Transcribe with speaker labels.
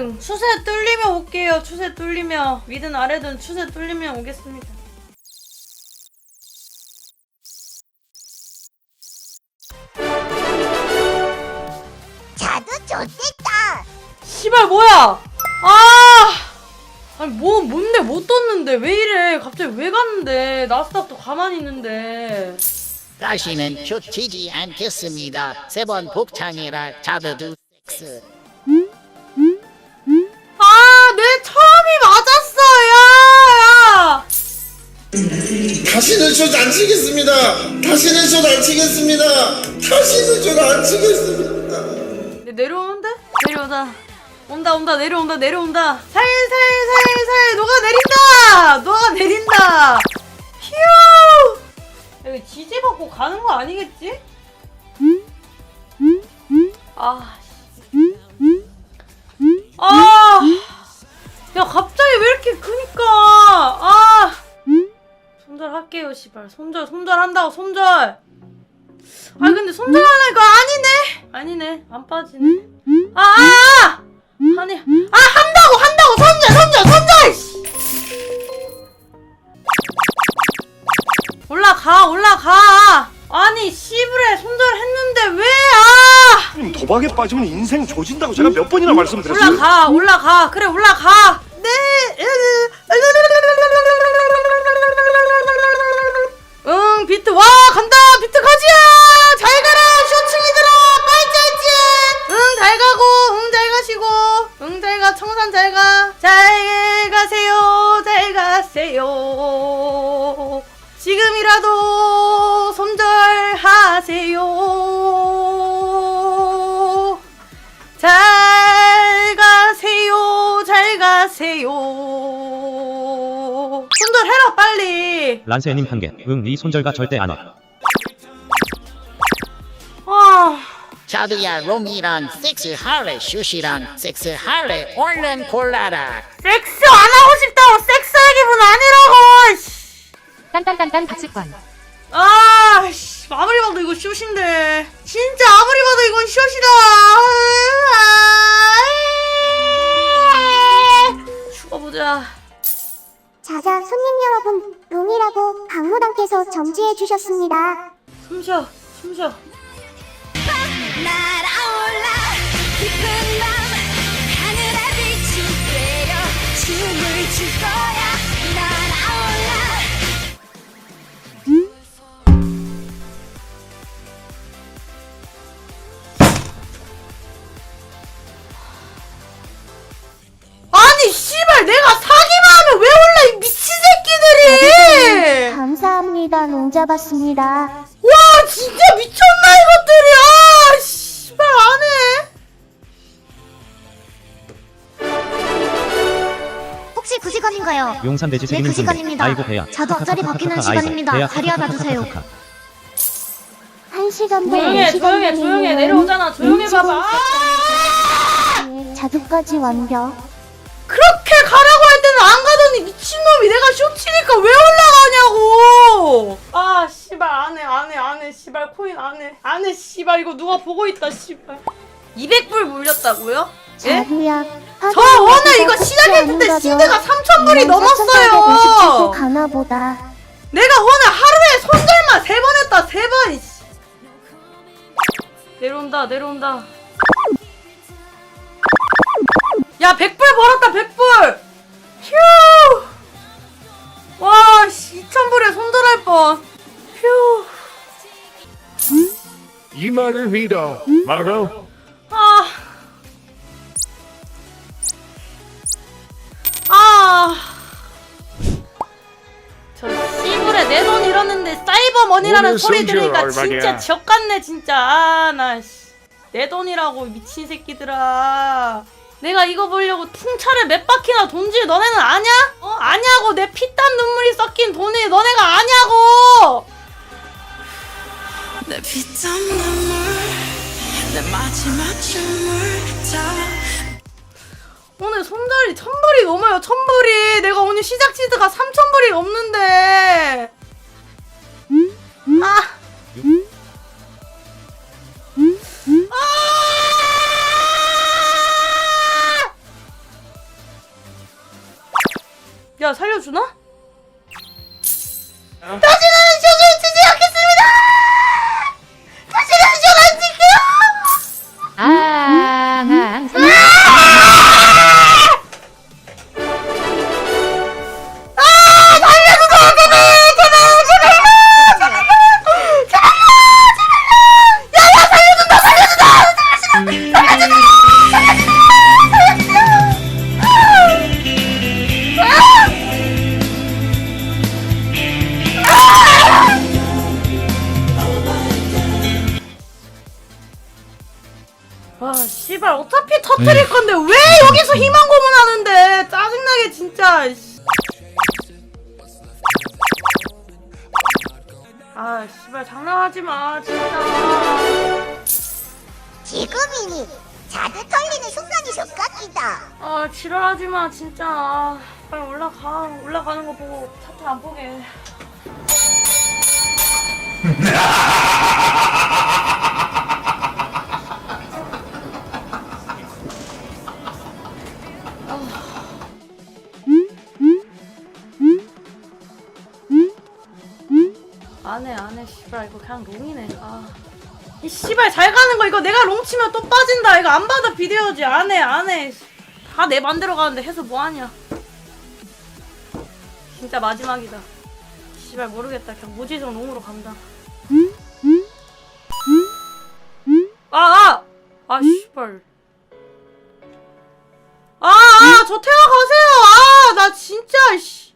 Speaker 1: 아래든 추세 뚫리면 올게요. 추세 뚫리면 위든 아래든 추세 뚫리면 오겠습니다.
Speaker 2: 자두 좋댔다.
Speaker 1: 씨발 뭐야? 아! 아니 뭐 뭔데 못 떴는데 왜 이래? 갑자기 왜 갔는데? 나스닥도 가만히 있는데.
Speaker 3: 다시는 좋지지 않겠습니다. 세 번 복창이라 자두두 섹스.
Speaker 4: 다시는 슛 안 치겠습니다. 다시는 슛 안 치겠습니다. 다시는 슛 안 치겠습니다.
Speaker 1: 내- 내려오는데? 내려오다. 온다, 온다, 내려온다, 내려온다. 살살살살 녹아 내린다! 녹아 내린다! 휴! 여기 지지 받고 가는 거 아니겠지? 아, 씨. 아! 야, 갑자기 왜 이렇게 크니까! 씨발. 손절, 손절한다고, 손절! 아, 근데 손절하려니까 아니네! 아니네. 안 빠지네. 아, 아! 아! 아니, 아, 한다고, 한다고! 손절, 손절, 손절! 씨. 올라가, 올라가! 아니, 씨부레 손절했는데 왜, 아!
Speaker 5: 도박에 빠지면 인생 조진다고 제가 몇 번이나 말씀드렸어요.
Speaker 1: 올라가 올라가 그래 올라가 네 응, 비트 와 간다! 비트 가지야! 잘 가라! 쇼충이들아! 빨짜지 응잘 가고 응 잘 가시고 응 잘 가 청산 잘가잘 가세요 잘 가세요. 지금이라도 손절하세요. 잘 가세요, 잘 가세요. 손절해라, 빨리.
Speaker 6: 란세님 한 개. 응, 이 손절가 절대 안 와.
Speaker 1: 아,
Speaker 3: 자두야 롱이랑 섹스 할래 슛이랑 섹스 할래 얼른 골라라.
Speaker 1: 섹스 안 하고 싶다고 섹스할 기분 아니라고. 씨.
Speaker 7: 딴딴딴딴 박습관
Speaker 1: 아, 씨, 아무리 봐도 이거 숏인데. 진짜 아무리 봐도 이건 숏이다. 죽어보자.
Speaker 2: 자자 손님 여러분, 롱이라고 박무당께서 점지해 주셨습니다.
Speaker 1: 숨 쉬어, 숨 쉬어.
Speaker 8: 날아올라 깊은 밤 하늘에 빛이 되어 춤을 출 거야 날아올라
Speaker 1: 아니, 씨발, 내가 사기
Speaker 2: 감사합니다. 롱 잡았습니다.
Speaker 1: 와 진짜 미쳤나 이것들이 아 씨발 안해
Speaker 2: 혹시 그 시간인가요?
Speaker 6: 용산 돼지
Speaker 2: 네, 그 시간입니다.
Speaker 6: 아이고 배야.
Speaker 2: 저도 앞자리 바뀌는 시간입니다. 자리 하나 주세요. 한 시간 반,
Speaker 1: 조용해 조용해 조용해 내려오잖아 조용해 봐봐
Speaker 2: 자두까지 완벽.
Speaker 1: 쇼치니까 왜 올라가냐고 아 씨발 안 해 안 해 안 해 씨발 코인 안 해 안 해 씨발 이거 누가 보고 있다 씨발 200불 물렸다고요? 예?
Speaker 2: 자두야.
Speaker 1: 저 오늘 이거 시작했을 때 시대가 3,000불이 넘었어요
Speaker 2: 가나 보다.
Speaker 1: 내가 오늘 하루에 손절만 세 번 했다 세 번. 이씨. 내려온다 내려온다. 야 100불 벌었다 100불. 휴. 와 2,000불에 손절할 뻔. 휴.
Speaker 5: 이 말을 믿어. 말고.
Speaker 1: 아. 아. 저 씨불에 내 돈 잃었는데 사이버머니라는
Speaker 5: 오늘
Speaker 1: 소리
Speaker 5: 손절
Speaker 1: 들으니까
Speaker 5: 얼마냐?
Speaker 1: 진짜 지옥같네 진짜 아나 내 돈이라고 미친 새끼들아 내가 이거 보려고 풍차를 몇 바퀴나 돈줄 너네는 아냐? 어? 아냐고 내 피땀 눈물이 섞인 돈이 너네가 아냐고
Speaker 8: 내 피땀 눈물 내 마지막 춤을 다
Speaker 1: 오늘 손절이 천불이 넘어요 천불이 내가 오늘 시작 치드가 삼천불이 넘는데 아 아! 야 살려주나? 어? 다시는 씨발 어차피 터트릴 건데 왜 여기서 희망 고문하는데? 짜증나게 진짜 씨. 아 씨발 장난하지 마 진짜.
Speaker 2: 지금이니 자주 털리는 순간이 족같기다.
Speaker 1: 아 지랄하지 마 진짜. 아, 빨리 올라가 올라가는 거 보고 차트 안 보게 안해 안해. 씨발 이거 그냥 롱이네. 아. 이 씨발 잘 가는 거 이거 내가 롱 치면 또 빠진다. 이거 안 받아 비디오지. 안해 안해. 다 내 맘대로 가는데 해서 뭐하냐. 진짜 마지막이다. 씨발 모르겠다. 그냥 무지성 롱으로 간다. 아아! 아 씨발. 아아 저 태워 가세요. 아 나 진짜 씨아